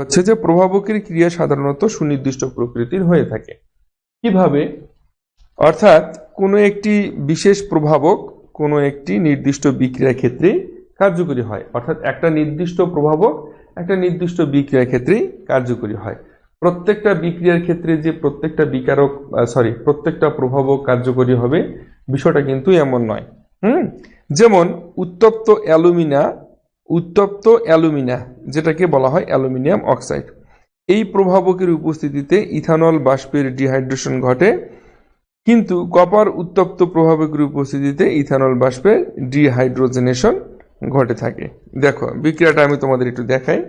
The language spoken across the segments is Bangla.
হচ্ছে যে প্রভাবকের ক্রিয়া সাধারণত সুনির্দিষ্ট প্রকৃতির হয়ে থাকে। কীভাবে? অর্থাৎ কোনো একটি বিশেষ প্রভাবক কোনো একটি নির্দিষ্ট বিক্রিয়ার ক্ষেত্রে কার্যকরী হয়। অর্থাৎ একটা নির্দিষ্ট প্রভাবক একটা নির্দিষ্ট বিক্রিয়ার ক্ষেত্রেই কার্যকরী হয়। প্রত্যেকটা বিক্রিয়ার ক্ষেত্রে যে প্রত্যেকটা বিকারক সরি প্রত্যেকটা প্রভাবক কার্যকরী হবে বিষয়টা কিন্তু এমন নয়। হুম? যেমন উত্তপ্ত অ্যালুমিনা উত্তপ্ত অ্যালুমিনা, যেটাকে বলা হয় অ্যালুমিনিয়াম অক্সাইড। এই প্রভাবকের উপস্থিতিতে ইথানল বাষ্পের ডিহাইড্রেশন ঘটে, কিন্তু কপার উত্তপ্ত প্রভাবকের উপস্থিতিতে ইথানল বাষ্পের ডিহাইড্রোজেনেশন ঘটে থাকে। দেখো, বিক্রিয়াটা আমি তোমাদের একটু দেখাই।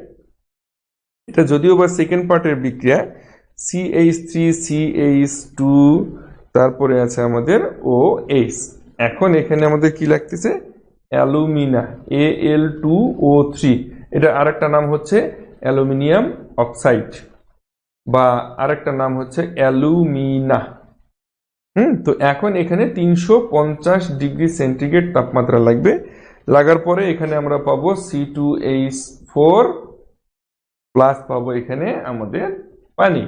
এটা যদিও বা সেকেন্ড পার্টের বিক্রিয়া সিএইচ থ্রি সিএইচ টু তারপরে আছে আমাদের ও এইচ এখন এখানে আমাদের কি লাগতেছে? Alumina A L two O three এটা আরেকটা নাম হচ্ছে অ্যালুমিনিয়াম অক্সাইড বা আরেকটা নাম হচ্ছে অ্যালুমিনা। হুম, তো এখন এখানে তিনশো পঞ্চাশ ডিগ্রি সেন্টিগ্রেড তাপমাত্রা লাগবে। লাগার পরে এখানে আমরা পাবো C two H four plus পাবো এখানে আমাদের পানি।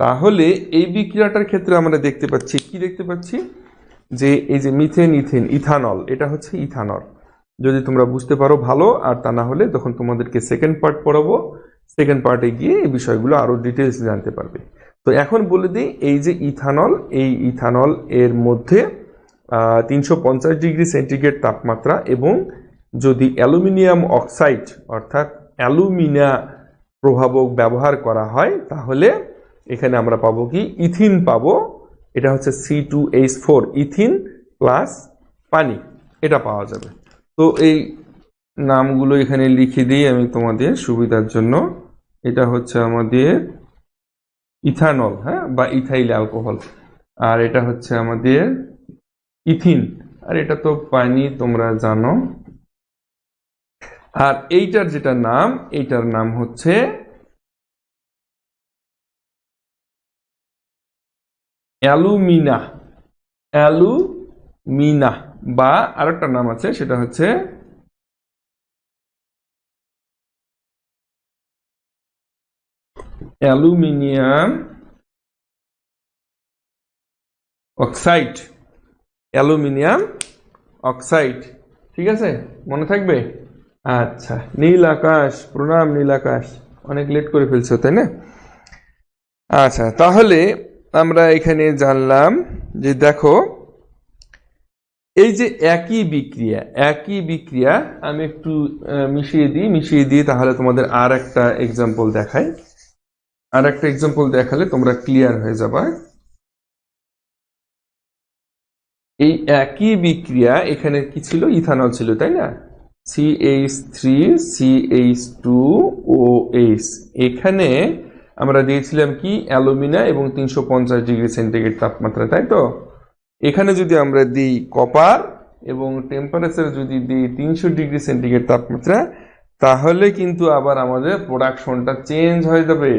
তাহলে এই বিক্রিয়াটার ক্ষেত্রে আমরা দেখতে পাচ্ছি, কি দেখতে পাচ্ছি? যে এই যে মিথেন, ইথেন, ইথানল, এটা হচ্ছে ইথানল। যদি তোমরা বুঝতে পারো ভালো, আর তা না হলে তখন তোমাদেরকে সেকেন্ড পার্ট পড়াবো। সেকেন্ড পার্টে গিয়ে এই বিষয়গুলো আরও ডিটেলস জানতে পারবে। তো এখন বলে দিই, এই যে ইথানল, এই ইথানল এর মধ্যে তিনশো পঞ্চাশ ডিগ্রি সেন্টিগ্রেড তাপমাত্রা এবং যদি অ্যালুমিনিয়াম অক্সাইড, অর্থাৎ অ্যালুমিনা প্রভাবক ব্যবহার করা হয়, তাহলে এখানে আমরা পাবো কি? ইথিন পাবো। এটা হচ্ছে C two H four ethene plus পানি, এটা পাওয়া যাবে। তো এই নামগুলো এখানে লিখে দিই আমি তোমাদের সুবিধার জন্য। এটা হচ্ছে আমাদের ইথানল হ্যাঁ বা ইথাইল অ্যালকোহল। আর এটা হচ্ছে আমাদের ইথিন। আর এটা তো পানি, তোমরা জানো। আর এইটার যেটা নাম, এইটার নাম হচ্ছে অ্যালুমিনা। অ্যালুমিনা বা আরেকটা নাম আছে, সেটা হচ্ছে অ্যালুমিনিয়াম অক্সাইড। Aluminium oxide. ঠিক আছে? মনে থাকবে? আচ্ছা নীল আকাশ, প্রণাম নীল আকাশ। অনেক লেট করে ফেলছো, তাই না? আচ্ছা তাহলে আমরা এখানে জানলাম যে দেখো, এই যে একই বিক্রিয়া একই বিক্রিয়া আমি একটু মিশিয়ে দিই, মিশিয়ে দিয়ে তাহলে তোমাদের আর একটা এক্সাম্পল দেখাই। আর একটা এক্সাম্পল দেখালে তোমরা ক্লিয়ার হয়ে যাবা। এই একই বিক্রিয়া এখানে কি ছিল? ইথানল ছিল, তাই না? CH three CH two O H এখানে আমরা দিয়েছিলাম কি? অ্যালুমিনা এবং তিনশো পঞ্চাশ ডিগ্রি সেন্টিগ্রেড তাপমাত্রা, তাই তো? এখানে যদি আমরা দিই কপার এবং টেম্পারেচার যদি দিই তিনশো ডিগ্রি সেন্টিগ্রেড তাপমাত্রা, তাহলে কিন্তু আবার আমাদের প্রোডাকশনটা চেঞ্জ হয়ে যাবে।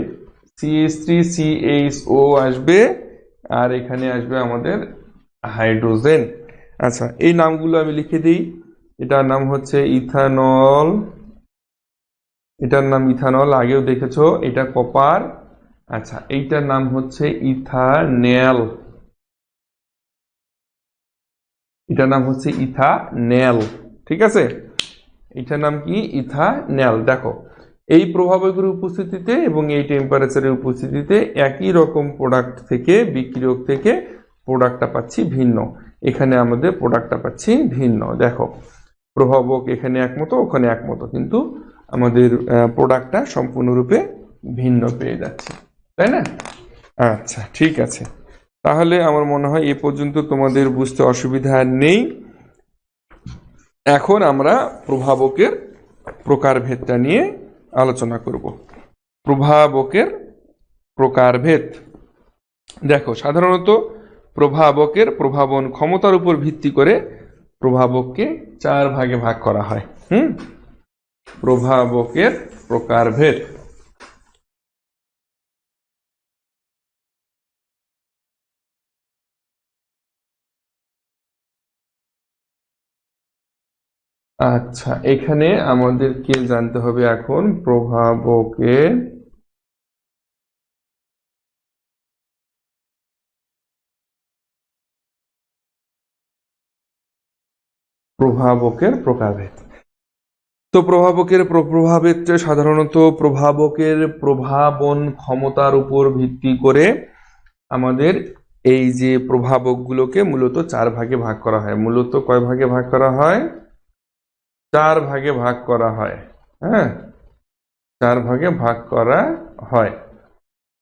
সিএইচ থ্রি সিএইচ ও আসবে আর এখানে আসবে আমাদের হাইড্রোজেন। আচ্ছা এই নামগুলো আমি লিখে দিই। এটার নাম হচ্ছে ইথানল এটার নাম ইথানল, আগেও দেখেছ, এটা কপার। আচ্ছা এইটার নাম হচ্ছে ইথানেল। এটার নাম হচ্ছে ইথানেল, ঠিক আছে? এটার নাম কি? ইথানেল। দেখো, এই প্রভাবকের উপস্থিতিতে এবং এই টেম্পারেচারের উপস্থিতিতে একই রকম প্রোডাক্ট থেকে বিক্রিয়ক থেকে প্রোডাক্টটা পাচ্ছি ভিন্ন। এখানে আমাদের প্রোডাক্টটা পাচ্ছি ভিন্ন। দেখো, প্রভাবক এখানে একমতো, ওখানে একমতো, কিন্তু আমাদের প্রোডাক্টটা সম্পূর্ণরূপে ভিন্ন পেয়ে যাচ্ছে। তাই না? আচ্ছা ঠিক আছে। তাহলে আমার মনে হয় এ পর্যন্ত তোমাদের বুঝতে অসুবিধা নেই। এখন আমরা প্রভাবকের প্রকারভেদটা নিয়ে আলোচনা করব। প্রভাবকের প্রকারভেদ। দেখো, সাধারণত প্রভাবকের প্রভাবন ক্ষমতার উপর ভিত্তি করে প্রভাবককে চার ভাগে ভাগ করা হয়। হুম? প্রভাবকের প্রকারভেদ। আচ্ছা এখানে আমাদের কে জানতে হবে এখন প্রভাবকে প্রভাবকের প্রকারভেদ। তো প্রভাবকের প্র- প্রভাবের সাধারণত প্রভাবকের প্রভাবন ক্ষমতার উপর ভিত্তি করে আমাদের এই যে প্রভাবকগুলোকে মূলত চার ভাগে ভাগ করা হয়। মূলত কয় ভাগে ভাগ করা হয়? চার ভাগে ভাগ করা হয় হ্যাঁ? চার ভাগে ভাগ করা হয়।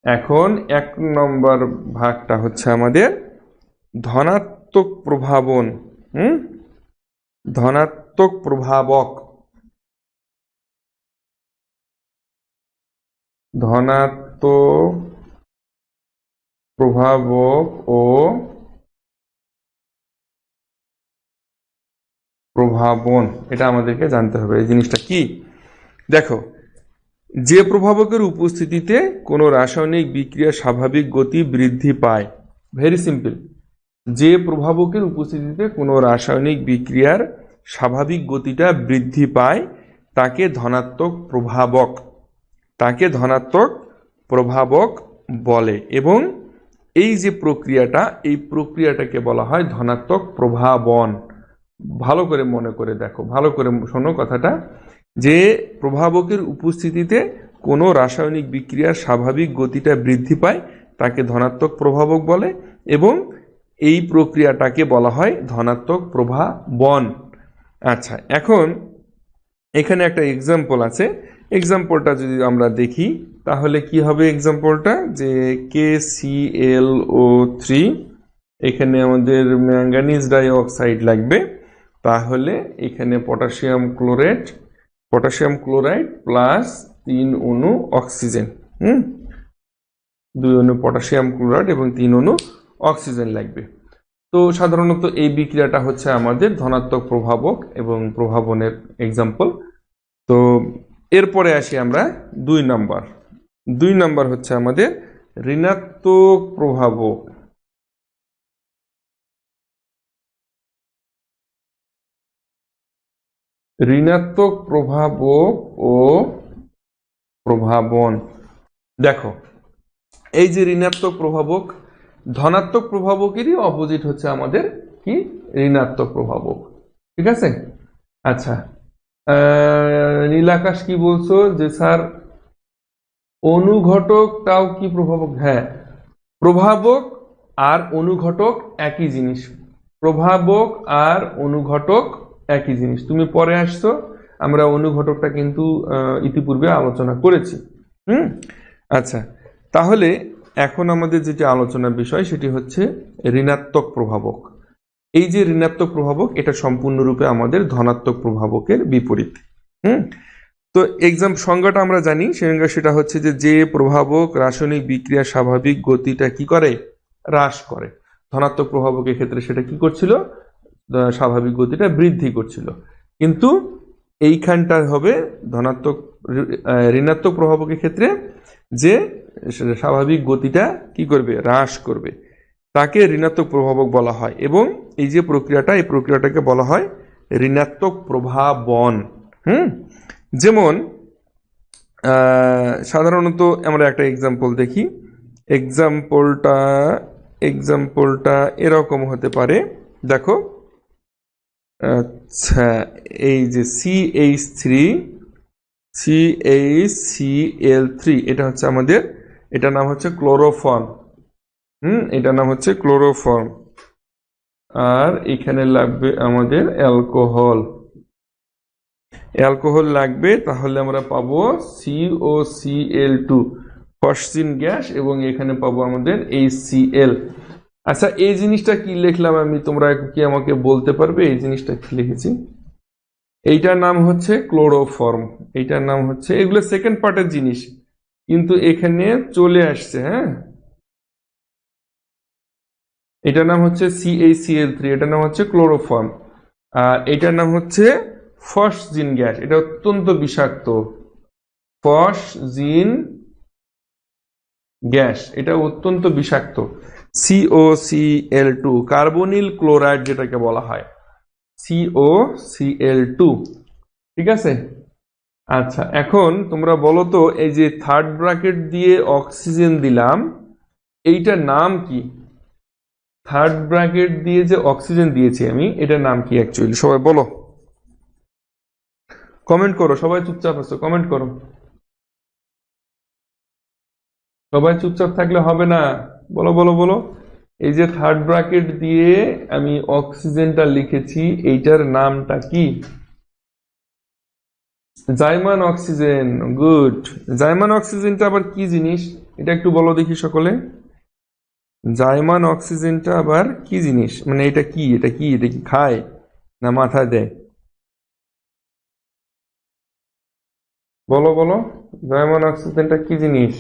এখন এক নম্বর ভাগটা হচ্ছে আমাদের ধনাত্মক প্রভাবন, হুম? ধনাত্মক প্রভাবক। ধনাত্মক প্রভাবক ও প্রভাবন। এটা আমাদেরকে জানতে হবে। এই জিনিসটা কি? দেখো, যে প্রভাবকের উপস্থিতিতে কোনো রাসায়নিক বিক্রিয়া স্বাভাবিক গতি বৃদ্ধি পায় ভেরি সিম্পল যে প্রভাবকের উপস্থিতিতে কোনো রাসায়নিক বিক্রিয়ার স্বাভাবিক গতিটা বৃদ্ধি পায়, তাকে ধনাত্মক প্রভাবক তাকে ধনাত্মক প্রভাবক বলে এবং এই যে প্রক্রিয়াটা, এই প্রক্রিয়াটাকে বলা হয় ধনাত্মক প্রভাবন। ভালো করে মনে করে দেখো, ভালো করে শোনো কথাটা, যে প্রভাবকের উপস্থিতিতে কোনো রাসায়নিক বিক্রিয়ার স্বাভাবিক গতিটা বৃদ্ধি পায়, তাকে ধনাত্মক প্রভাবক বলে এবং এই প্রক্রিয়াটাকে বলা হয় ধনাত্মক প্রভাবন। আচ্ছা এখন এখানে একটা এক্সাম্পল আছে এক্সাম্পলটা যদি আমরা দেখি, তাহলে কি হবে এক্সাম্পলটা যে কে সি এল ও থ্রি এখানে আমাদের ম্যাঙ্গানিজ ডাই অক্সাইড লাগবে। তাহলে এখানে potassium chloride potassium chloride plus তিন অণু অক্সিজেন হুম? দুই অণু পটাশিয়াম ক্লোরাইড এবং তিন অণু অক্সিজেন লাগবে। তো সাধারণত এই বিক্রিয়াটা হচ্ছে আমাদের ধনাত্মক প্রভাবক এবং প্রভাবনের এক্সাম্পল তো এরপরে আসি আমরা দুই নাম্বার। দুই নাম্বার হচ্ছে আমাদের ঋণাত্মক প্রভাবক ঋণাত্মক প্রভাবক ও প্রভাবন। দেখো, এই যে ঋণাত্মক প্রভাবক, ধনাত্মক প্রভাবকেরই অপোজিট হচ্ছে আমাদের কি? ঋণাত্মক প্রভাবক। ঠিক আছে? আচ্ছা নীলাকাশ কি বলছো? যে, স্যার অনুঘটকটাও কি প্রভাবক? হ্যাঁ প্রভাবক আর অনুঘটক একই জিনিস। প্রভাবক আর অনুঘটক একই জিনিস। তুমি পরে আসছো, আমরা অনুঘটকটা কিন্তু ইতিপূর্বে আলোচনা করেছি। হুম? আচ্ছা তাহলে এখন আমাদের যেটি আলোচনার বিষয় সেটি হচ্ছে ঋণাত্মক প্রভাবক। এই যে ঋণাত্মক প্রভাবক, এটা সম্পূর্ণরূপে আমাদের ধনাত্মক প্রভাবকের বিপরীত। হুম? তো এক্সাম সংজ্ঞাটা আমরা জানি সংজ্ঞা সেটা হচ্ছে যে যে প্রভাবক রাসায়নিক বিক্রিয়া স্বাভাবিক গতিটা কি করে? হ্রাস করে। ধনাত্মক প্রভাবকের ক্ষেত্রে সেটা কি করছিল? স্বাভাবিক গতিটা বৃদ্ধি করছিল। কিন্তু এইখানটা হবে ধনাত্মক ঋণাত্মক প্রভাবকের ক্ষেত্রে যে স্বাভাবিক গতিটা কি করবে? হ্রাস করবে। তাকে ঋণাত্মক প্রভাবক বলা হয় এবং এই যে প্রক্রিয়াটা, এই প্রক্রিয়াটাকে বলা হয় ঋণাত্মক প্রভাবন। হুম? যেমন সাধারণত আমরা একটা এক্সাম্পল দেখি। এক্সাম্পলটা এক্সাম্পলটা এরকম হতে পারে। দেখো আচ্ছা এই যে C H three C H C L three এটা হচ্ছে আমাদের, এটার নাম হচ্ছে ক্লোরোফর্ম হুম? এটার নাম হচ্ছে ক্লোরোফর্ম আর এখানে লাগবে আমাদের অ্যালকোহল। অ্যালকোহল লাগবে, তাহলে আমরা পাবো C O C L two phosphine gas, এবং এখানে পাবো আমাদের এইচসিএল আচ্ছা এই জিনিসটা কি লিখলাম আমি? তোমরা কি আমাকে বলতে পারবে এই জিনিসটা কি লিখেছি? এইটার নাম হচ্ছে ক্লোরোফর্ম। এইটার নাম হচ্ছে, এগুলো সেকেন্ড পার্টের জিনিস, কিন্তু এখানে চলে আসছে হ্যাঁ? এটার নাম হচ্ছে সিএইচসিএল থ্রি এটার নাম হচ্ছে ক্লোরোফর্ম আর এটার নাম হচ্ছে ফসজিন গ্যাস, এটা অত্যন্ত বিষাক্ত। ফসজিন গ্যাস, এটা অত্যন্ত বিষাক্ত। সিওসিএল টু কার্বনিল ক্লোরাইড যেটাকে বলা হয়। সিওসিএল টু ঠিক আছে? আচ্ছা এখন তোমরা বলো তো, এই যে থার্ড ব্র্যাকেট দিয়ে অক্সিজেন দিলাম, এইটার নাম কি? থার্ড ব্র্যাকেট দিয়ে যে অক্সিজেন দিয়েছি আমি, এটার নাম কি অ্যাকচুয়ালি সবাই বলো। কমেন্ট করো, সবাই চুপচাপ আছো কমেন্ট করো। সবাই চুপচাপ থাকলে হবে না। বলো বলো বলো। এই যে থার্ড ব্র্যাকেট দিয়ে আমি অক্সিজেনটা লিখেছি, এইটার নামটা কি? জাইমান অক্সিজেন গুড জাইমান অক্সিজেনটা আবার কি জিনিস? এটা একটু বলো দেখি সকলে। জাইমান অক্সিজেনটা আবার কি জিনিস? মানে এটা কি? এটা কি? এটা কি খায় না মাথায় দেয়? বলো বলো, জাইমান অক্সিজেনটা কি জিনিস?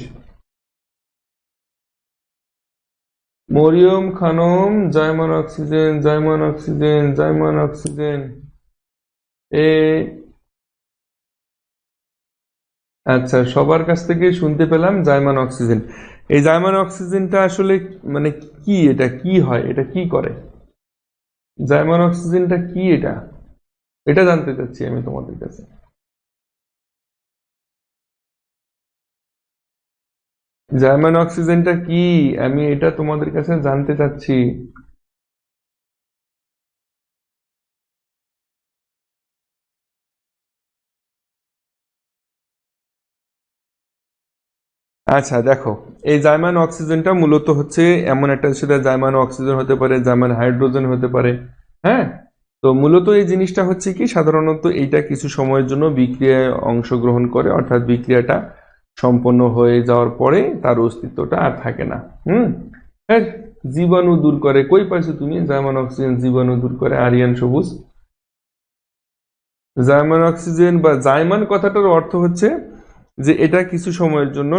মরিয়ম খানম, জাইমান অক্সিজেন জাইমান অক্সিজেন জাইমান অক্সিজেন। এ আচ্ছা সবার কাছ থেকে শুনতে পেলাম জাইমান অক্সিজেন। এই জাইমান অক্সিজেনটা আসলে মানে কি এটা কি হয়? এটা কি করে? জাইমান অক্সিজেনটা কি এটা? এটা জানতে চাচ্ছি আমি তোমাদের কাছে। জার্মান অক্সিজেনটা কি? আমি এটা তোমাদের কাছে জানতে চাচ্ছি। আচ্ছা দেখো, এই জার্মান অক্সিজেনটা মূলত হচ্ছে এমন একটা, সেটা জার্মান অক্সিজেন হতে পারে জার্মান হাইড্রোজেন হতে পারে হ্যাঁ? তো মূলত এই জিনিসটা হচ্ছে কি, সাধারণত এইটা কিছু সময়ের জন্য বিক্রিয়ায় অংশগ্রহণ করে, অর্থাৎ বিক্রিয়াটা সম্পন্ন হয়ে যাওয়ার পরে তার অস্তিত্বটা আর থাকে না, হুম? হ্যাঁ জীবাণু দূর করে, কই পাইছো তুমি? জার্মান অক্সিজেন জীবাণু দূর করে, আরিয়ান সবুজ। জার্মান অক্সিজেন বা জাইমান কথাটার অর্থ হচ্ছে যে এটা কিছু সময়ের জন্য